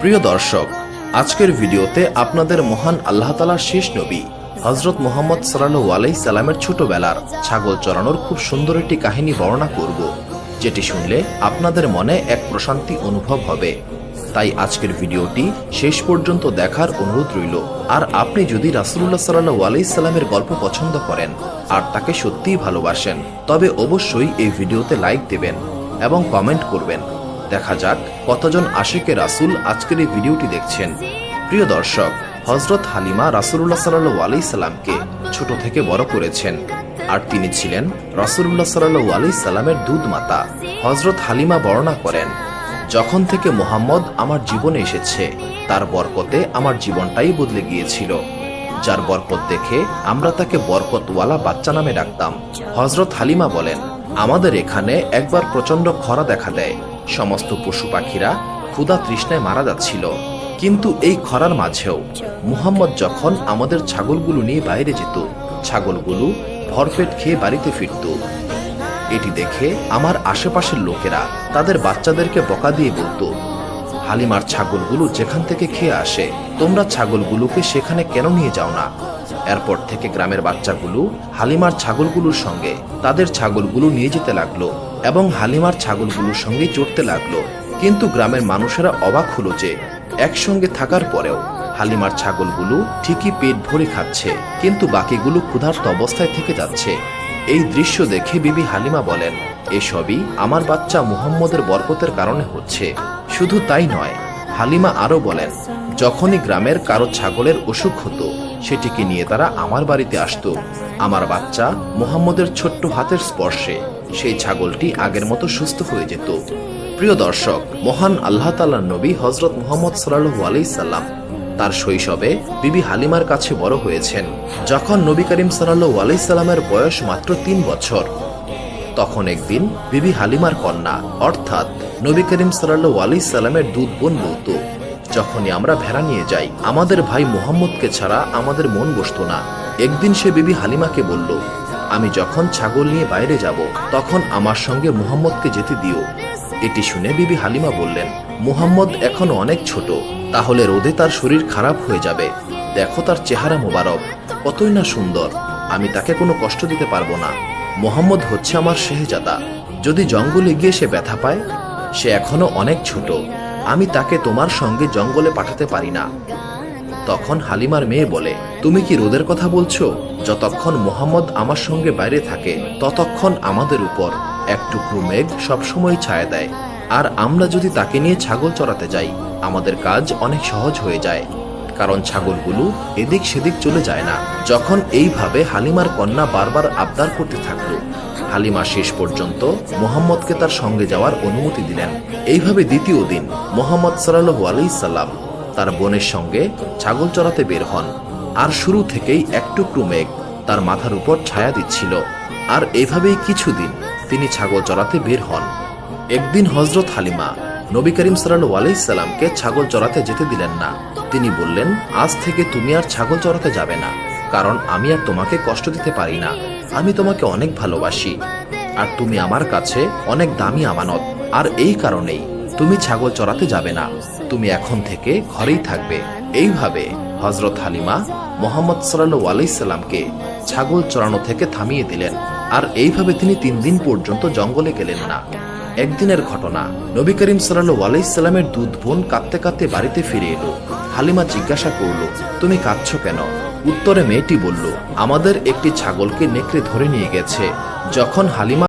প্রিয় দর্শক, আজকের ভিডিওতে আপনাদের মহান আল্লাহ তালার শেষ নবী হজরত মোহাম্মদ সাল্লাহ আলাই সালামের ছোটবেলার ছাগল চড়ানোর খুব সুন্দর একটি কাহিনী বর্ণনা করব, যেটি শুনলে আপনাদের মনে এক প্রশান্তি অনুভব হবে। তাই আজকের ভিডিওটি শেষ পর্যন্ত দেখার অনুরোধ রইল। আর আপনি যদি রাসুল্লাহ সাল্লাহ আলাই সাল্লামের গল্প পছন্দ করেন আর তাকে সত্যিই ভালোবাসেন, তবে অবশ্যই এই ভিডিওতে লাইক দেবেন এবং কমেন্ট করবেন। দেখা যাক কতজন আশেকে রাসুল আজকের এই ভিডিওটি দেখছেন। প্রিয় দর্শক হজরত হালিমা রাসুল্লাহ সাল্লু আলি সাল্লামকে ছোট থেকে বড় করেছেন। আর তিনি ছিলেন রাসুল্লাহ সাল্লু আলি সাল্লামের দুধ মাতা হজরত হালিমা বর্ণনা করেন, যখন থেকে মোহাম্মদ আমার জীবনে এসেছে, তার বরকতে আমার জীবনটাই বদলে গিয়েছিল। যার বরকত দেখে আমরা তাকে বরকতওয়ালা বাচ্চা নামে ডাকতাম। হজরত হালিমা বলেন, আমাদের এখানে একবার প্রচণ্ড খরা দেখা দেয়। সমস্ত পশু পাখিরা ক্ষুধা তৃষ্ণায় মারা যাচ্ছিল। কিন্তু এই খরার মাঝেও মুহাম্মদ যখন আমাদের ছাগলগুলো নিয়ে বাইরে যেত, ছাগলগুলো ভরপেট খেয়ে বাড়িতে ফিরত। এটি দেখে আমার আশেপাশের লোকেরা তাদের বাচ্চাদেরকে বকা দিয়ে বলতো, হালিমার ছাগলগুলো যেখান থেকে খেয়ে আসে, তোমরা ছাগলগুলোকে সেখানে কেন নিয়ে যাও না? এরপর থেকে গ্রামের বাচ্চাগুলো হালিমার ছাগলগুলোর সঙ্গে তাদের ছাগলগুলো নিয়ে যেতে লাগল। এবং হালিমার ছাগলগুলোর সঙ্গে চড়তে লাগল। কিন্তু গ্রামের মানুষেরা অবাক হলো যে, একসঙ্গে থাকার পরেও হালিমার ছাগলগুলো ঠিকই পেট ভরে খাচ্ছে, কিন্তু বাকিগুলো ক্ষুধার্ত অবস্থায় থেকে যাচ্ছে। এই দৃশ্য দেখে বিবি হালিমা বলেন, এসবই আমার বাচ্চা মুহাম্মদের বরকতের কারণে হচ্ছে। শুধু তাই নয়, হালিমা আরও বলেন, যখনই গ্রামের কারও ছাগলের অসুখ হতো, সেটিকে নিয়ে তারা আমার বাড়িতে আসতো। আমার বাচ্চা মোহাম্মদের ছোট্ট হাতের স্পর্শে। সেই ছাগলটি আগের মতো সুস্থ হয়ে যেত। প্রিয় দর্শক, মহান আল্লাহ তাল্লাহ নবী হজরত মোহাম্মদ সাল্লু আলাই সাল্লাম তার শৈশবে বিবি হালিমার কাছে বড় হয়েছেন, যখন নবী করিম সাল্লু আলাই সাল্লামের বয়স মাত্র তিন বছর। তখন একদিন বিবি হালিমার কন্যা, অর্থাৎ নবী করিম সাল্লু আলি সাল্লামের দুধ বোন বলতো যখনই আমরা ভেড়া নিয়ে যাই, আমাদের ভাই মোহাম্মদকে ছাড়া আমাদের মন বসতো না। একদিন সে বিবি হালিমাকে বলল আমি যখন ছাগল নিয়ে বাইরে যাব, তখন আমার সঙ্গে মুহাম্মদকে যেতে দিও। এটি শুনে বিবি হালিমা বললেন, মুহাম্মদ এখন অনেক ছোট, তাহলে রোদে তার শরীর খারাপ হয়ে যাবে। দেখো তার চেহারা মোবারক, কতই না সুন্দর। আমি তাকে কোনো কষ্ট দিতে পারব না। মোহাম্মদ হচ্ছে আমার শেহজাদা। যদি জঙ্গলে গিয়ে সে ব্যথা পায়, সে এখনও অনেক ছোট। আমি তাকে তোমার সঙ্গে জঙ্গলে পাঠাতে পারি না। তখন হালিমার মেয়ে বলে, তুমি কি রোদের কথা বলছো? যতক্ষণ মোহাম্মদ আমার সঙ্গে বাইরে থাকে, ততক্ষণ আমাদের উপর এক টুকরো মেঘ সবসময় ছায়া দেয়। আর আমরা যদি তাকে নিয়ে ছাগল চড়াতে যাই, আমাদের কাজ অনেক সহজ হয়ে যায়। কারণ ছাগলগুলো এদিক সেদিক চলে যায় না। যখন এইভাবে হালিমার কন্যা বারবার আবদার করতে থাকল, হালিমা শেষ পর্যন্ত মোহাম্মদকে তার সঙ্গে যাওয়ার অনুমতি দিলেন। এইভাবে দ্বিতীয় দিন মোহাম্মদ সাল্লু আলি সাল্লাম তার বোনের সঙ্গে ছাগল চড়াতে বের হন। আর শুরু থেকেই এক টুকরো মেঘ তার মাথার উপর ছায়া দিচ্ছিল। আর এভাবেই কিছুদিন তিনি ছাগল চড়াতে বের হন। একদিন হজরত হালিমা নবী করিম সাল্লু আলাইসাল্লামকে ছাগল চড়াতে যেতে দিলেন না। তিনি বললেন, আজ থেকে তুমি আর ছাগল চড়াতে যাবে না, কারণ আমি আর তোমাকে কষ্ট দিতে পারি না। আমি তোমাকে অনেক ভালোবাসি। আর তুমি আমার কাছে অনেক দামি আমানত। আর এই কারণেই তুমি ছাগল চড়াতে যাবে না। তুমি এখন থেকে ঘরেই থাকবে। এইভাবে হজরত হালিমা মোহাম্মদ সাল্লু আলাইসাল্লামকে ছাগল চড়ানো থেকে থামিয়ে দিলেন। আর এইভাবে তিনি তিন দিন পর্যন্ত জঙ্গলে গেলেন না। একদিনের ঘটনা, নবী করিম সাল্লু আলাইসাল্লামের দুধ বোন কাঁদতে কাঁদতে বাড়িতে ফিরে এলো। হালিমা জিজ্ঞাসা করল, তুমি কাঁদছ কেন? উত্তরে মেয়েটি বলল, আমাদের একটি ছাগলকে নেকড়ে ধরে নিয়ে গেছে। যখন হালিমা